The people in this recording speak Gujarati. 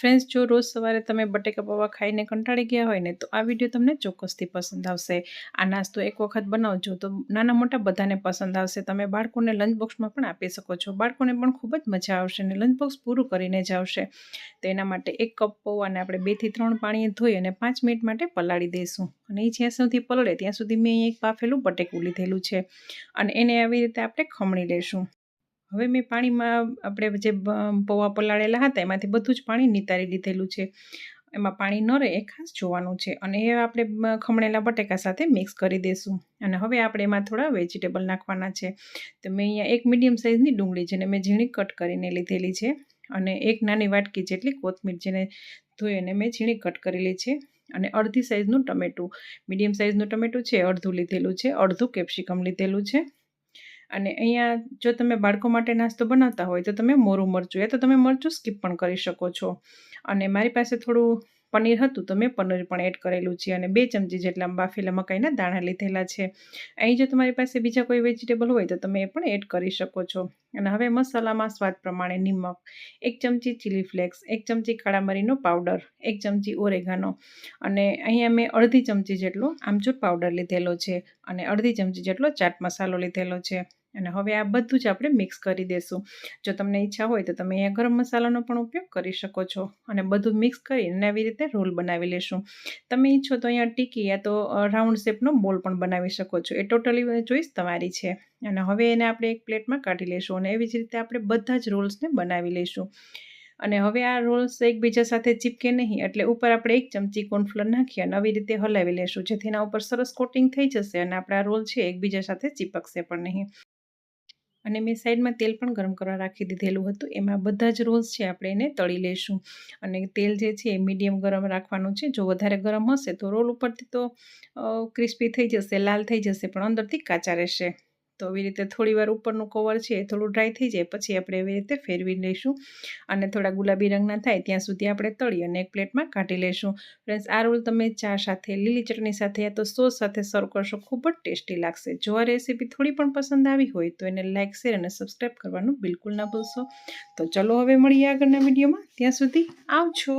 ફ્રેન્ડ્સ, જો રોજ સવારે તમે બટેકા, પૌવા ખાઈને કંટાળી ગયા હોય ને, તો આ વીડિયો તમને ચોક્કસથી પસંદ આવશે. આ નાસ્તો એક વખત બનાવજો, તો નાના મોટા બધાને પસંદ આવશે. તમે બાળકોને લંચ બોક્સમાં પણ આપી શકો છો. બાળકોને પણ ખૂબ જ મજા આવશે અને લંચ બોક્સ પૂરું કરીને જ આવશે. તો એના માટે એક કપ પૌવાને આપણે બેથી ત્રણ પાણીએ ધોઈ અને પાંચ મિનિટ માટે પલાળી દઈશું. અને એ જ્યાં સુધી પલળે, ત્યાં સુધી મેં એક બાફેલું બટેકું લીધેલું છે. અને એને આવી રીતે આપણે ખમણી લઈશું. હવે મેં પાણીમાં આપણે જે પૌવા પલાળેલા હતા, એમાંથી બધું જ પાણી નિતારી લીધેલું છે. એમાં પાણી ન રહે એ ખાસ જોવાનું છે. અને એ આપણે ખમણેલા બટેકા સાથે મિક્સ કરી દઈશું અને હવે આપણે એમાં થોડા વેજીટેબલ નાખવાના છે. તો મેં અહીંયા એક મીડિયમ સાઇઝની ડુંગળી જેને મેં ઝીણી કટ કરીને લીધેલી છે. અને એક નાની વાટકી જેટલી કોથમીર જેને ધોઈ અને મેં ઝીણી કટ કરેલી છે. અને અડધી સાઇઝનું ટમેટું. મીડિયમ સાઇઝનું ટમેટું છે, અડધું લીધેલું છે, અડધું કેપ્સિકમ લીધેલું છે. અને અહીંયા જો તમે બાળકો માટે નાસ્તો બનાવતા હોય તો તમે મોરું મરચું એ તો તમે મરચું સ્કીપ પણ કરી શકો છો. અને મારી પાસે થોડું પનીર હતું તો મેં પનીર પણ એડ કરેલું છે અને બે ચમચી જેટલા બાફેલા મકાઈના દાણા લીધેલા છે. અહીં જો તમારી પાસે બીજા કોઈ વેજીટેબલ હોય તો તમે એ પણ એડ કરી શકો છો. અને હવે મસાલામાં સ્વાદ પ્રમાણે નિમક, એક ચમચી ચીલી ફ્લેક્સ એક ચમચી કાળા મરીનો પાવડર એક ચમચી ઓરેગાનો અને અહીંયા મેં અડધી ચમચી જેટલો આમચૂર પાવડર લીધેલો છે અને અડધી ચમચી જેટલો ચાટ મસાલો લીધેલો છે. અને હવે આ બધું જ આપણે મિક્સ કરી દઈશું જો તમને ઈચ્છા હોય તો તમે અહીંયા ગરમ મસાલાનો પણ ઉપયોગ કરી શકો છો. અને બધું મિક્સ કરીને આવી રીતે રોલ બનાવી લેશું. તમે ઈચ્છો તો અહીંયા ટીકી યા તો રાઉન્ડ શેપનો બોલ પણ બનાવી શકો છો. એ ટોટલી ચોઈસ તમારી છે. અને હવે એને આપણે એક પ્લેટમાં કાઢી લઈશું અને એવી જ રીતે આપણે બધા જ રોલ્સને બનાવી લઈશું અને હવે આ રોલ્સ એકબીજા સાથે ચીપકે નહીં, એટલે ઉપર આપણે એક ચમચી કોર્નફ્લોર નાખી અને આવી રીતે હલાવી લેશું. જેથી એના ઉપર સરસ કોટિંગ થઈ જશે અને આપણા રોલ છે એકબીજા સાથે ચીપકશે પણ નહીં. અને મેં સાઈડમાં તેલ પણ ગરમ કરવા રાખી દીધેલું હતું. એમાં બધા જ રોલ્સ છે, આપણે એને તળી લઈશું. અને તેલ જે છે એ મીડિયમ ગરમ રાખવાનું છે. જો વધારે ગરમ હશે તો રોલ ઉપરથી તો ક્રિસ્પી થઈ જશે, લાલ થઈ જશે, પણ અંદરથી કાચા રહેશે. તો આવી રીતે થોડી વાર ઉપરનું કવર છે એ થોડું ડ્રાય થઈ જાય, પછી આપણે એવી રીતે ફેરવી લઈશું. અને થોડા ગુલાબી રંગના થાય ત્યાં સુધી આપણે તળી અને એક પ્લેટમાં કાઢી લઈશું. ફ્રેન્ડ્સ, આ રોલ તમે ચા સાથે, લીલી ચટણી સાથે યા તો સોસ સાથે સર્વ કરશો, ખૂબ જ ટેસ્ટી લાગશે. જો આ રેસીપી થોડી પણ પસંદ આવી હોય તો એને લાઇક શેર અને સબસ્ક્રાઈબ કરવાનું બિલકુલ ના ભૂલશો. તો ચલો હવે મળીએ આગળના વિડીયોમાં ત્યાં સુધી આવજો.